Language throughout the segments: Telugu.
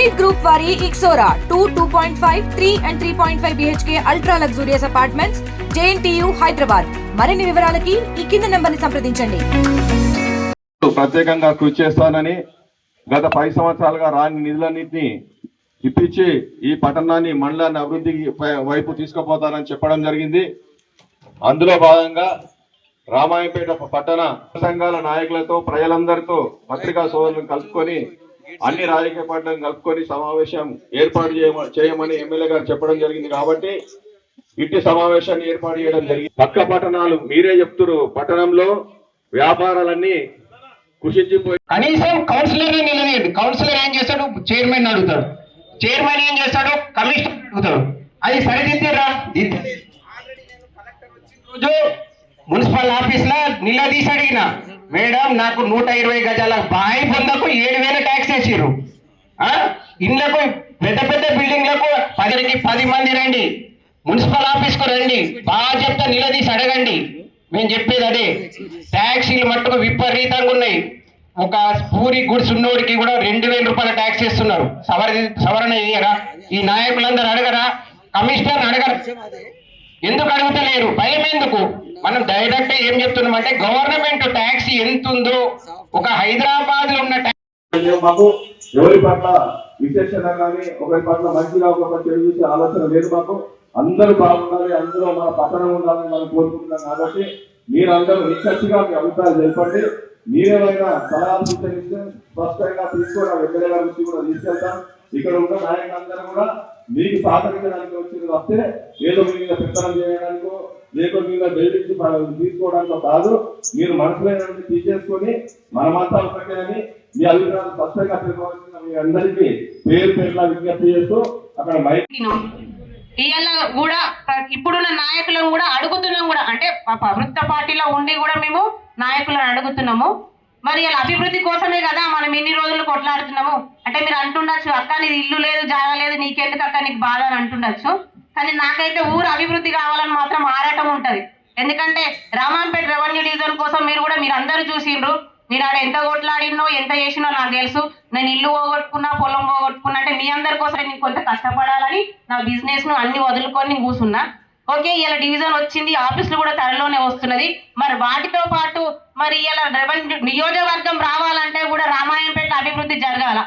ప్రణీత్ గ్రూప్ వారి Ixora two two point five three and three point five BHK ultra luxurious apartments JNTU Hyderabad. మరిన్ని వివరాలకి ఈ కింద నెంబర్ని సంప్రదించండి ప్రత్యేకంగా కృషి చేస్తానని గత పది సంవత్సరాలుగా రాని నిధులన్నింటినీ ఇప్పించి ఈ పట్టణాన్ని మండలాన్ని అభివృద్ధి వైపు తీసుకుపోతానని చెప్పడం జరిగింది. అందులో భాగంగా రామాయంపేట పట్టణ సంఘాల నాయకులతో ప్రజలందరితో పత్రికా సోదరులను కలుపుకొని అన్ని రాజకీయ పార్టీలను కలుపుకొని సమావేశం ఏర్పాటు చేయమ- చేయమని ఎమ్మెల్యే గారు చెప్పడం జరిగింది కాబట్టి ఇట్టి సమావేశాన్ని ఏర్పాటు చేయడం జరిగింది. పక్క పట్టణాలు మీరే చెప్తున్నారు పట్టణంలో వ్యాపారాలన్నీ కుషించిపోయి కనీసం కౌన్సిలర్ నిలవేయండి కౌన్సిలర్ ఏం చేస్తాడు? చైర్మన్ అడుగుతాడు. చైర్మన్ ఏం చేస్తాడు? కమిషనర్ అడుగుతాడు. అది సరిదిద్దారా? రోజు మున్సిపల్ ఆఫీస్లో నిలదీసి అడిగిన. మేడం నాకు నూట ఇరవై గజాల బాయి పొందకు ఏడు వేల ట్యాక్స్ వేసిర్రు ఆ? ఇళ్ళకు పెద్ద పెద్ద బిల్డింగ్లకు పదికి పది మంది రండి. మున్సిపల్ ఆఫీస్కు రండి. బాగా చెప్తా నిలదీసి అడగండి. మేము చెప్పేది అదే. ట్యాక్సీలు మట్టుకు విపరీతంగా ఉన్నాయి. ఒక పూరి గుడ్స్ ఉన్నోడికి కూడా రెండు వేల రూపాయల ట్యాక్స్ ఇస్తున్నారు సవర సవరణ చేయరా? ఈ నాయకులందరూ అడగరా? కమిషనర్ అడగరు? ఎందుకు అడుగుతలేరు? భయం ఎందుకు? మనం డైరెక్ట్ ఏం చెప్తున్నాం అంటే గవర్నమెంట్ ట్యాక్స్ ఎంత ఉందో ఒక హైదరాబాద్లో ఉన్న మాకు ఎవరి పట్ల విశేషంగా కానీ ఒకరి పట్ల మంచిగా ఒక చెడు చూసే ఆలోచన లేదు మాకు. అందరూ బాగుండాలి అందరూ మన పట్టణం ఉండాలని మనం కోరుకుంటున్నాం కాబట్టి మీరందరూ నిక్కచ్చిగా మీ అభిప్రాయాలు తెలపండి. మీరేమైనా సలహాలు సూచనిస్తే స్పష్టంగా తీసుకోవడం ఎమ్మెల్యే గారి నుంచి కూడా తీసుకెళ్తాం. ఇక్కడ ఉన్న నాయకులందరూ కూడా మీకు సహకరించడానికి వచ్చింది వస్తే ఏదో మీ మీద పెత్తనం చేయడానికో లేకపోతే మీద బెదిరించి తీసుకోవడానికో కాదు. మీరు మనసులైనటువంటి తీసేసుకొని మనమంతా ఒకటే అని మీ అభిప్రాయాలు స్పష్టంగా తెలుసుకోవాల్సిన మీ అందరికీ పేరు పేర్ల విజ్ఞప్తి చేస్తూ అక్కడ మైక్ ఇవాళ కూడా ఇప్పుడున్న నాయకులను కూడా అడుగుతున్నాం కూడా. అంటే ప్రభుత్వ పార్టీలో ఉండి కూడా మేము నాయకులను అడుగుతున్నాము. మరి ఇలా అభివృద్ధి కోసమే కదా మనం ఎన్ని రోజులు కొట్లాడుతున్నాము? అంటే మీరు అంటుండొచ్చు అక్క నీది ఇల్లు లేదు జాగా లేదు నీకెందుకు అక్క నీకు బాధ అని అంటుండొచ్చు. కానీ నాకైతే ఊరు అభివృద్ధి కావాలని మాత్రం ఆరాటం ఉంటుంది. ఎందుకంటే రామాంపేట రెవెన్యూ డివిజన్ కోసం మీరు కూడా మీరు అందరూ చూసిండ్రు. మీరు ఆడ ఎంత కొట్లాడినో ఎంత చేసినో నాకు తెలుసు. నేను ఇల్లు పోగొట్టుకున్నా పొలం పోగొట్టుకున్నా అంటే మీ అందరి కోసం నేను కొంత కష్టపడాలని నా బిజినెస్ను అన్ని వదులుకొని నేను కూర్చున్నా ఓకే ఇలా డివిజన్ వచ్చింది ఆఫీసులు కూడా త్వరలోనే వస్తున్నది. మరి వాటితో పాటు మరి ఇలా రెవెన్యూ నియోజకవర్గం రావాలంటే కూడా రామాయంపేట అభివృద్ధి జరగాల.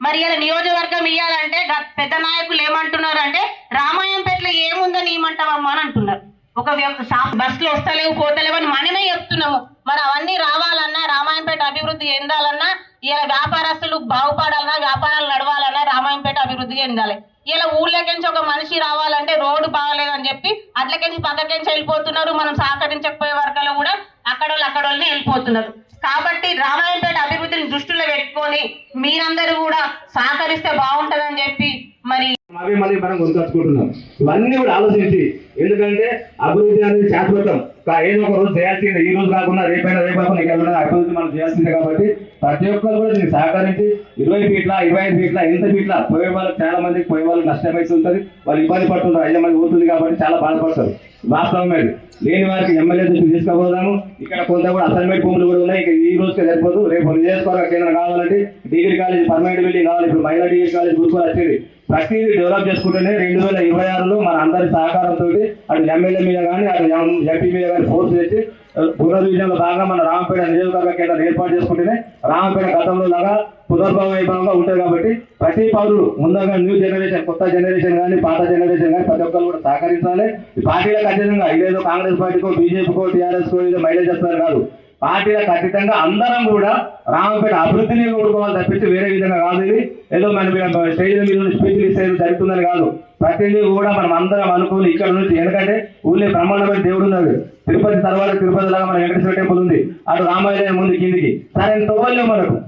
మరి ఇలా నియోజకవర్గం ఇవ్వాలంటే పెద్ద నాయకులు ఏమంటున్నారు అంటే రామాయంపేటలో ఏముందని ఇవ్వమంటావమ్మా అని అంటున్నారు. ఒక బస్సులు వస్తలేవు పోతలేవు అని మనమే చెప్తున్నాము. మరి అవన్నీ రావాలన్నా రామాయంపేట అభివృద్ధి చెందాలన్నా ఇలా వ్యాపారస్తులు బాగుపడాలన్నా వ్యాపారాలు నడవాలన్నా రామాయంపేట అభివృద్ధి చెందాలి. ఇలా ఊళ్ళోకించి ఒక మనిషి రావాలంటే రోడ్డు బాగాలేదని వెళ్ళిపోతున్నారు? మనం సహకరించకపోయే వర్గాలు కూడా అక్కడోళ్ళు వాళ్ళు వెళ్ళిపోతున్నారు. కాబట్టి రామాయణపేట అభివృద్ధిని దృష్టిలో పెట్టుకొని మీరందరూ కూడా సహకరిస్తే బాగుంటుందని చెప్పి మరి అవి మళ్ళీ మనం గుర్తుకొచ్చుకుంటున్నాం ఇవన్నీ కూడా ఆలోచించి ఎందుకంటే అభివృద్ధి అనేది శాశ్వతం. ఏదో ఒక రోజు చేయాల్సిందే. ఈ రోజు కాకుండా రేపైనా రేపు కాకుండా అభివృద్ధి మనం చేయాల్సిందే కాబట్టి ప్రతి ఒక్కరు కూడా దీన్ని సహకరించి ఇరవై ఫీట్ల ఇరవై ఐదు ఫీట్ల ఎంత ఫీట్ల పోయే వాళ్ళకి చాలా మందికి పోయే వాళ్ళకి నష్టమైతే ఉంటుంది. వాళ్ళు ఇబ్బంది పడుతుంటారు. ఐదు మంది పోతుంది కాబట్టి చాలా బాధపడతారు. వాస్తవం లేని వారికి ఎమ్మెల్యే దృష్టి తీసుకోబోదాము ఇక్కడ కొంత కూడా అసైన్మెంట్ భూములు కూడా ఉన్నాయి. ఇక ఈ రోజుకి సరిపోదు. రేపు నియోజకవర్గ కేంద్రం కావాలంటే డిగ్రీ కాలేజ్ పర్మనెంట్ బిల్డింగ్ కావాలి. ఇప్పుడు మహిళా డిగ్రీ కాలేజ్ చూసుకోవాలి వచ్చేది. ప్రతిదీ డెవలప్ చేసుకుంటేనే రెండు వేల ఇరవై ఆరులో మన అందరి సహకారంతో అటు ఎమ్మెల్యే మీద కానీ అటు ఎంపీ మీద కానీ ఫోర్స్ చేసి పునర్విజయంలో భాగంగా మన రామపేట నియోజకవర్గ కేంద్రం ఏర్పాటు చేసుకుంటేనే రామపేట గతంలో లాగా పునర్భవ వైభవంగా ఉంటుంది కాబట్టి ప్రతి పౌరుడు ముందుగా న్యూ జనరేషన్ కొత్త జనరేషన్ కానీ పాత జనరేషన్ కానీ ప్రతి ఒక్కరు కూడా సహకరించాలి. పార్టీలకు ఖచ్చితంగా ఇదేదో కాంగ్రెస్ పార్టీకో బీజేపీకో టీఆర్ఎస్కో ఏదో మైలేజ్ చేస్తారు కాదు. పార్టీలకు ఖచ్చితంగా అందరం కూడా రామపేట అభివృద్ధిని కోరుకోవాలి తప్పించి వేరే విధంగా కాదు ఇది. ఏదో మన స్టేజ్ మీద స్పీచ్లు ఇస్తే జరుగుతుందని కాదు. ప్రతిదీ కూడా మనం అందరం అనుకోని ఇక్కడ నుంచి ఎందుకంటే ఊళ్ళో బ్రహ్మాండమైన దేవుడు ఉన్నాడు. తిరుపతి తర్వాత తిరుపతి లాగా మన వెంకటేశ్వర టెంపుల్ ఉంది. అటు రామాలయం ముందు కిందికి. సరే తవ్వలేము మనకు.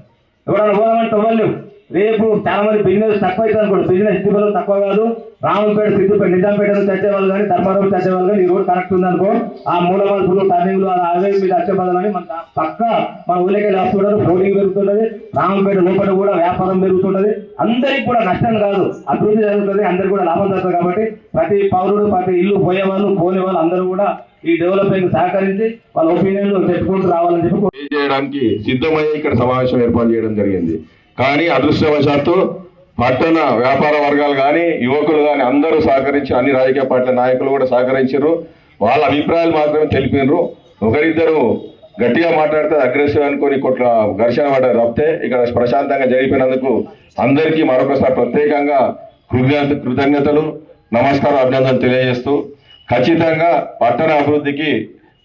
ఎవడన్నా పోదామని తవ్వలేము రేపు చాలా మంది బిజినెస్ తక్కువ అవుతుంది అనుకోండి బిజినెస్ సిద్ధిబలం తక్కువ కాదు. రామంపేట సిద్ధిపేట నిజాంపేట చచ్చేవాళ్ళు వాళ్ళు కానీ ధర్మారావు చచ్చేవాళ్ళు కానీ ఈ రోడ్ కరెక్ట్ ఉంది అనుకో ఆ మూల మలుపులు టర్నింగ్లు ఆ హైవే మీద వచ్చేవాళ్ళు కానీ మన పక్క మన ఊళ్ళకి వస్తుంటారు ఫ్లోటింగ్ పెరుగుతుంటది రామంపేట లోపల కూడా వ్యాపారం పెరుగుతుంటది అందరికి కూడా నష్టం కాదు. అభివృద్ధి జరుగుతుంది. అందరికి కూడా లాభం జరుగుతుంది కాబట్టి ప్రతి పౌరుడు ప్రతి ఇల్లు పోయేవాళ్ళు వాళ్ళు వాళ్ళు అందరూ కూడా ఈ డెవలప్మెంట్ సహకరించి వాళ్ళ ఒపీనియన్లు చెప్పుకుంటూ రావాలని చెప్పి చేయడానికి సిద్ధమయ్యే ఇక్కడ సమావేశం ఏర్పాటు చేయడం జరిగింది. కానీ అదృష్టవశాత్తు పట్టణ వ్యాపార వర్గాలు కానీ యువకులు కానీ అందరూ సహకరించి అన్ని రాజకీయ పార్టీల నాయకులు కూడా సహకరించారు. వాళ్ళ అభిప్రాయాలు మాత్రమే తెలిపినారు. ఒకరిద్దరు గట్టిగా మాట్లాడితే అగ్రెసివ్ అనుకుని కొట్ల ఘర్షణ పడ్డారు తప్పితే ఇక్కడ ప్రశాంతంగా జరిగిపోయినందుకు అందరికీ మరొకసారి ప్రత్యేకంగా కృతజ్ఞత కృతజ్ఞతలు నమస్కారం అభినందనలు తెలియజేస్తూ ఖచ్చితంగా పట్టణ అభివృద్ధికి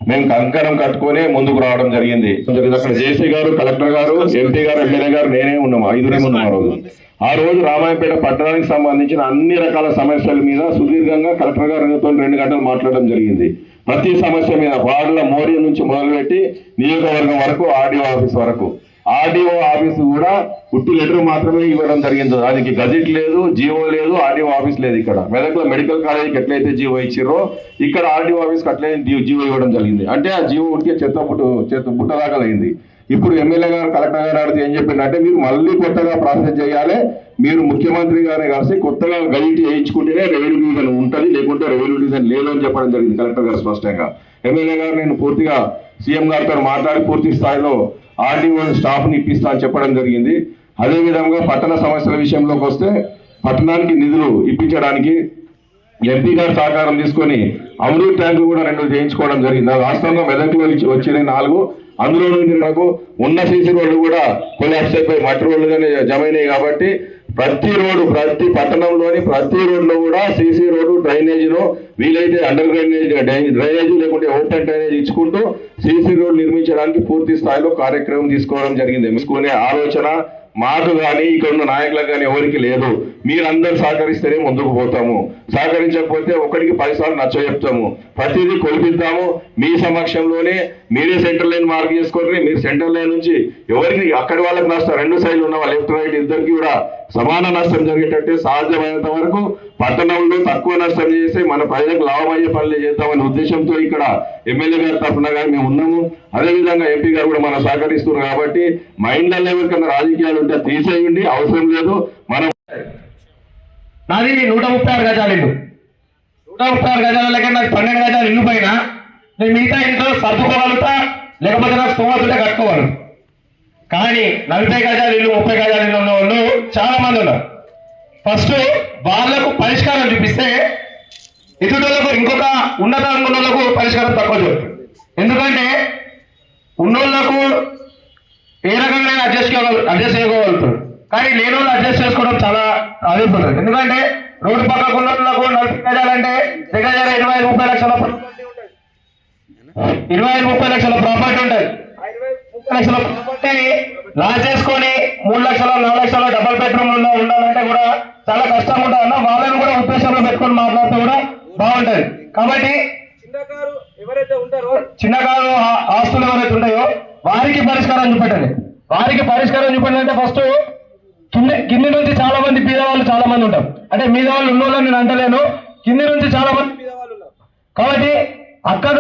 మేము కంకణం కట్టుకొని ముందుకు రావడం జరిగింది. అక్కడ జేసీ గారు కలెక్టర్ గారు ఎంపీ గారు ఎమ్మెల్యే గారు నేనే ఉన్నాము ఐదురే ఉన్నాం ఆ రోజు. ఆ రోజు రామాయపేట పట్టణానికి సంబంధించిన అన్ని రకాల సమస్యల మీద సుదీర్ఘంగా కలెక్టర్ గారితో రెండు గంటలు మాట్లాడడం జరిగింది. ప్రతి సమస్య మీద వార్డుల మోరీ నుంచి మొదలుపెట్టి నియోజకవర్గం వరకు ఆర్డీఓ ఆఫీస్ వరకు. ఆర్డీఓ ఆఫీస్ కూడా పుట్టి లెటర్ మాత్రమే ఇవ్వడం జరిగింది. దానికి గజెట్ లేదు జీవో లేదు ఆర్డీఓ ఆఫీస్ లేదు ఇక్కడ. మెదక్లో మెడికల్ కాలేజీకి ఎట్లయితే జీవో ఇచ్చిర్రో ఇక్కడ ఆర్డీఓ ఆఫీస్కి అట్లే జియో ఇవ్వడం జరిగింది. అంటే ఆ జియో ఉట్టికే చెత్త పుట్టు చెత్త బుట్టదాకలైంది ఇప్పుడు ఎమ్మెల్యే గారు కలెక్టర్ గారు అడిగితే ఏం చెప్పిందంటే మీరు మళ్ళీ కొత్తగా ప్రాసెస్ చేయాలి. మీరు ముఖ్యమంత్రి గారిని కలిసి కొత్తగా గజెట్ చేయించుకుంటేనే రెవెన్యూ డివిజన్ ఉంటుంది లేకుంటే రెవెన్యూ డివిజన్ లేదు అని చెప్పడం జరిగింది కలెక్టర్ గారు స్పష్టంగా. ఎమ్మెల్యే గారు నేను పూర్తిగా సీఎం గారితో మాట్లాడి పూర్తి స్థాయిలో ఆర్డీఓ స్టాఫ్ని ఇప్పిస్తా అని చెప్పడం జరిగింది. అదే విధంగా పట్టణ సమస్యల విషయంలోకి వస్తే పట్టణానికి నిధులు ఇప్పించడానికి ఎంపీ గారు సహకారం తీసుకొని అమృత్ ట్యాంకులు కూడా రెండు చేయించుకోవడం జరిగింది. రాష్ట్రంలో మెదక్లో వచ్చినాయి నాలుగు. అందులో నుండి నాకు ఉన్న సీసీ రోడ్లు కూడా కొలాప్స్ అయిపోయి మట్టి రోడ్లుగానే జమైనాయి కాబట్టి ప్రతి రోడ్డు ప్రతి పట్టణంలోని ప్రతి రోడ్లో కూడా సీసీ రోడ్డు డ్రైనేజీలో వీలైతే అండర్ డ్రైనేజ్ డ్రైనేజీ లేకుంటే ఓపెన్ డ్రైనేజ్ ఇచ్చుకుంటూ సీసీ రోడ్డు నిర్మించడానికి పూర్తి స్థాయిలో కార్యక్రమం తీసుకోవడం జరిగింది. తీసుకునే ఆలోచన మాకు కానీ ఇక్కడ ఉన్న నాయకులకు కానీ ఎవరికి లేదు. మీరందరూ సహకరిస్తేనే ముందుకు పోతాము. సహకరించకపోతే ఒకటికి పదిసార్లు నచ్చ చెప్తాము. ప్రతిదీ కొలిపిద్దాము. మీ సమక్షంలోనే మీరే సెంటర్ లైన్ మార్క్ చేసుకోండి. మీరు సెంటర్ లైన్ నుంచి ఎవరికి అక్కడి వాళ్ళకి నష్టం రెండు సైడ్లు ఉన్న వాళ్ళు లెఫ్ట్ రైట్ ఇద్దరికి కూడా సమాన నష్టం జరిగేటట్టు సాధ్యమైనంత వరకు పట్టణంలో తక్కువ నష్టం చేసి మన ప్రజలకు లాభమయ్యే పనులు చేద్దామనే ఉద్దేశంతో ఇక్కడ ఎమ్మెల్యే గారి తరఫున కానీ మేము ఉన్నాము. అదేవిధంగా ఎంపీ గారు కూడా మనం సహకరిస్తున్నారు కాబట్టి మైండ్లలో ఎవరికన్నా రాజకీయాలు ఉంటే తీసేయండి అవసరం లేదు. మనం నాది నూట ముప్పై ఆరు గజాలు ఇల్లు. నూట ముప్పై ఆరు గజాల లెక్క నాకు పన్నెండు గజాలు ఇల్లు పైన. నేను మిగతా ఇంట్లో సర్దుకోగలుగుతా లేకపోతే నాకు స్తోమతుంటే కట్టుకోవాలి కానీ నలభై గజాలు ఇల్లు ముప్పై గజాలు ఇల్లు ఉన్న వాళ్ళు చాలా మంది ఉన్నారు. ఫస్ట్ వాళ్ళకు పరిష్కారం చూపిస్తే ఇతరులకు ఇంకొక ఉన్నత వాళ్ళకు పరిష్కారం తక్కువ చూపుతుంది ఎందుకంటే ఉన్నోళ్ళకు ఏ రకంగా అడ్జస్ట్ అడ్జస్ట్ చేయగలుగుతారు. కానీ లేని వాళ్ళు అడ్జస్ట్ చేసుకోవడం చాలా అదిపోతుంది ఎందుకంటే రోడ్డు పక్కకు ఉన్న వాళ్ళకు నలభై గజాలంటే దగ్గర ఇరవై ఐదు ముప్పై లక్షల ఇరవై ఐదు ముప్పై లక్షల ప్రాపర్టీ ఉంటుంది. లక్షల చేసుకొని మూడు లక్షల నాలుగు లక్షల డబల్ బెడ్రూమ్లో ఉండాలంటే కూడా చాలా కష్టం ఉంటుంది. అన్న వాళ్ళని కూడా ఉద్దేశంలో పెట్టుకొని మాట్లాడితే కూడా బాగుంటది. కాబట్టి చిన్నకారు ఆస్తులు ఎవరైతే ఉన్నాయో వారికి పరిష్కారం చూపెట్టండి. వారికి పరిష్కారం చూపెట్టండి అంటే ఫస్ట్ కింద కింది నుంచి చాలా మంది బీద వాళ్ళు చాలా మంది ఉంటారు. అంటే మీద వాళ్ళు ఉన్న వాళ్ళని నేను అంటలేను. కింది నుంచి చాలా మంది మీద వాళ్ళు ఉన్నారు. కాబట్టి అక్కడ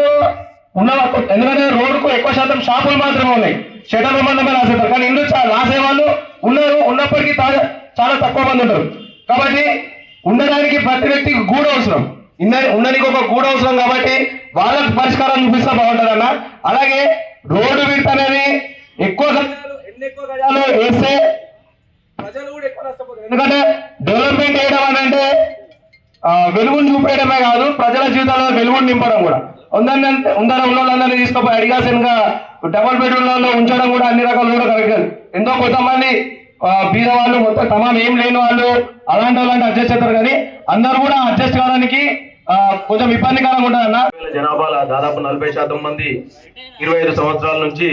ఉన్న ఎందుకంటే రోడ్డుకు ఎక్కువ శాతం షాపులు మాత్రమే ఉన్నాయి. షటర్ సంబంధమే రాసేస్తారు కానీ ఇందులో చాలా రాసే వాళ్ళు ఉన్నారు. ఉన్నప్పటికీ చాలా తక్కువ మంది ఉంటారు. కాబట్టి ఉండడానికి ప్రతి వ్యక్తికి గూడు అవసరం. ఇంద- ఉండడానికి ఒక గూడు అవసరం కాబట్టి వాళ్ళకి పరిష్కారం చూపిస్తే బాగుంటుంది అన్న. అలాగే రోడ్డు విడత అనేది ఎక్కువ ఎన్ని ఎక్కువ గజాలు వేస్తే ప్రజలు కూడా ఎక్కువ నష్టపోతారు. ఎందుకంటే డెవలప్మెంట్ చేయడం అని అంటే వెలుగుని చూపేయడమే కాదు ప్రజల జీవితాల్లో వెలుగుని నింపడం కూడా. ఉందని ఉందని ఉన్న వాళ్ళందరినీ తీసుకుపోయి అడిగాసన్గా డబల్ బెడ్రూమ్లలో ఉంచడం కూడా అన్ని రకాలు కూడా కరెక్ట్ ఎంతో కొంతమంది బీద వాళ్ళు మొత్తం తమాం ఏం లేని వాళ్ళు అలాంటి వాళ్ళంటే అడ్జస్ట్ చేస్తారు కానీ అందరూ కూడా అడ్జస్ట్ కావడానికి కొంచెం ఇబ్బందికరంగా ఉంటుందన్న జనాభాలో దాదాపు నలభై శాతం మంది ఇరవై ఐదు సంవత్సరాల నుంచి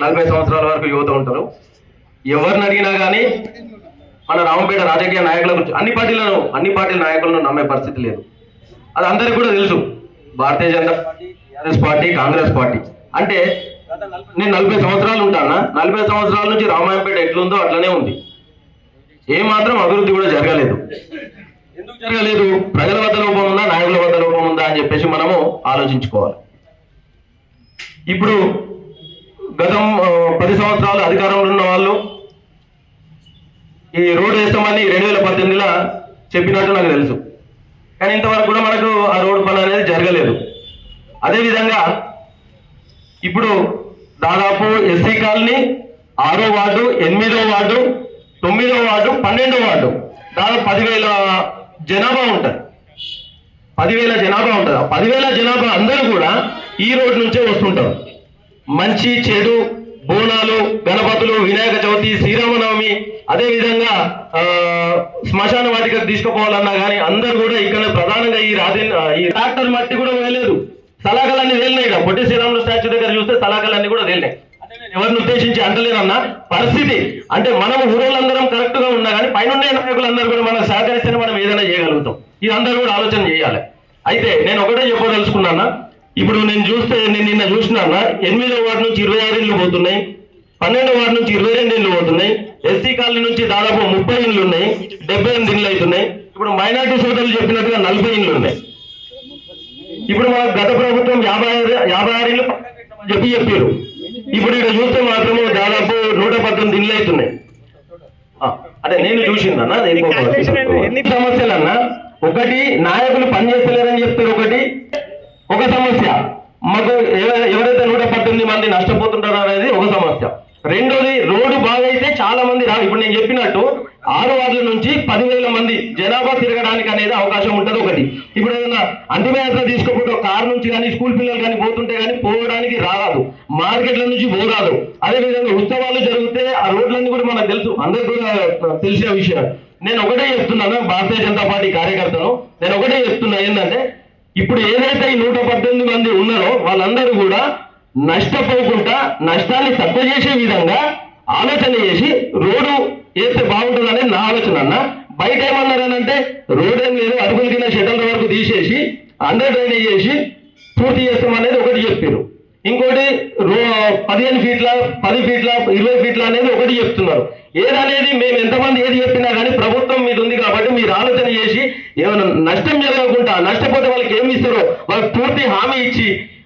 నలభై సంవత్సరాల వరకు యువత ఉంటారు. ఎవరిని అడిగినా కానీ మన రామపేట రాజకీయ నాయకుల గురించి అన్ని పార్టీలను అన్ని పార్టీల నాయకులను నమ్మే పరిస్థితి లేదు. అది అందరికీ కూడా తెలుసు. Bharatiya Janata party TRS party Congress party. అంటే నేను నలభై సంవత్సరాలు ఉంటానా? నలభై సంవత్సరాల నుంచి రామాయంపేట ఎట్లుందో అట్లనే ఉంది. ఏ మాత్రం అభివృద్ధి కూడా జరగలేదు. ఎందుకు జరగలేదు? ప్రజల వద్ద లోపం ఉందా? నాయకుల వద్ద లోపం ఉందా? అని చెప్పేసి మనము ఆలోచించుకోవాలి. ఇప్పుడు గతం పది సంవత్సరాలు అధికారంలో ఉన్న వాళ్ళు ఈ రోడ్డు వేస్తామని రెండు వేల పద్దెనిమిదిలో చెప్పినట్టు నాకు తెలుసు. కానీ ఇంతవరకు కూడా మనకు ఆ రోడ్డు పని అనేది జరగలేదు. అదేవిధంగా ఇప్పుడు దాదాపు ఎస్సీ కాలనీ ఆరో వార్డు ఎనిమిదో వార్డు తొమ్మిదో వార్డు పన్నెండో వార్డు. దాదాపు పదివేల జనాభా ఉంటుంది. పదివేల జనాభా ఉంటుంది. ఆ పదివేల జనాభా అందరూ కూడా ఈ రోడ్ నుంచే వస్తుంటారు. మంచి చెడు బోనాలు గణపతులు వినాయక చవితి శ్రీరామనవమి అదే విధంగా ఆ, శ్మశాన వాటికకు తీసుకుపోవాలన్నా కానీ అందరూ కూడా ఇక్కడ ప్రధానంగా ఈ రాజ ఈ ట్రాక్టర్ మట్టి కూడా వేయలేదు. సలాకలన్నీ వేలినాయి ఇక్కడ. పొట్టి శ్రీరాములు స్టాచ్యూ దగ్గర చూస్తే సలాకలన్నీ కూడా వేలినాయి ఎవరిని ఉద్దేశించి అంటలేనన్నా పరిస్థితి అంటే మనం ఊరోళ్ళందరం కరెక్ట్గా ఉన్నా కానీ పైన నాయకులందరూ కూడా మనం సహకరిస్తేనే మనం ఏదైనా చేయగలుగుతాం. ఇది అందరూ కూడా ఆలోచన చేయాలి. అయితే నేను ఒకటే చెప్పదలుచుకున్నానా? ఇప్పుడు నేను చూస్తే నేను నిన్న చూసినా ఎనిమిదో వార్డు నుంచి ఇరవై ఆరు ఇళ్ళు పోతున్నాయి పన్నెండో వార్డు నుంచి ఇరవై రెండు ఇళ్ళు పోతున్నాయి ఎస్సీ కాలనీ నుంచి దాదాపు ముప్పై ఇళ్ళు ఉన్నాయి డెబ్బై ఎనిమిది ఇళ్ళు అవుతున్నాయి. ఇప్పుడు మైనార్టీ సోదరులు చెప్పినట్టుగా నలభై ఇళ్ళు ఉన్నాయి. ఇప్పుడు మన గత ప్రభుత్వం యాభై యాభై ఆరు ఇళ్ళు చెప్పి చెప్పారు. ఇప్పుడు ఇక్కడ చూస్తే మాత్రము దాదాపు నూట పద్దెనిమిది ఇళ్ళు అవుతున్నాయి. అంటే నేను చూసిందన్నా ఎన్ని సమస్యలన్నా ఒకటి నాయకులు పనిచేస్తలేరని చెప్తారు ఒకటి ఒక సమస్య మాకు ఎవ- ఎవరైతే నూట పద్దెనిమిది మంది నష్టపోతుంటారు అనేది ఒక సమస్య. రెండోది రోడ్డు బాగైతే చాలా మంది రాదు ఇప్పుడు నేను చెప్పినట్టు ఆరు వార్డుల నుంచి పదివేల మంది జనాభా తిరగడానికి అనేది అవకాశం ఉంటుంది ఒకటి. ఇప్పుడు ఏదైనా అంతిమయాత్ర తీసుకుపోతే కార్ కారు నుంచి కానీ స్కూల్ పిల్లలు కానీ పోతుంటే కానీ పోవడానికి రాదు మార్కెట్ల నుంచి పోరాదు. అదే విధంగా ఉత్సవాలు జరిగితే ఆ రోడ్లన్నీ కూడా మనకు తెలుసు. అందరికి కూడా తెలిసిన విషయం. నేను ఒకటే చెప్తున్నాను భారతీయ జనతా పార్టీ కార్యకర్తను నేను ఒకటే చెప్తున్నా ఏంటంటే ఇప్పుడు ఏదైతే ఈ నూట పద్దెనిమిది మంది ఉన్నారో వాళ్ళందరూ కూడా నష్టపోకుండా నష్టాన్ని తక్కువ చేసే విధంగా ఆలోచన చేసి రోడ్డు వేస్తే బాగుంటుందనే నా ఆలోచన అన్న. బయట ఏమన్నారనంటే రోడ్ ఏం లేదు అరుగుల కింద షెడ్యూల్ వరకు తీసేసి అండర్ డ్రైనేజ్ చేసి పూర్తి చేస్తామనేది ఒకటి చెప్పారు ఇంకోటి రో పదిహేను ఫీట్ల పది ఫీట్ల ఇరవై ఫీట్ల అనేది ఒకటి చెప్తున్నారు. ఏదనేది మేము ఎంతమంది ఏది చెప్పినా కానీ ప్రభుత్వం మీద ఉంది కాబట్టి మీరు ఆలోచన చేసి ఏమైనా నష్టం జరగకుండా నష్టపోతే వాళ్ళకి ఏమి ఇస్తారో వాళ్ళకి పూర్తి హామీ ఇచ్చి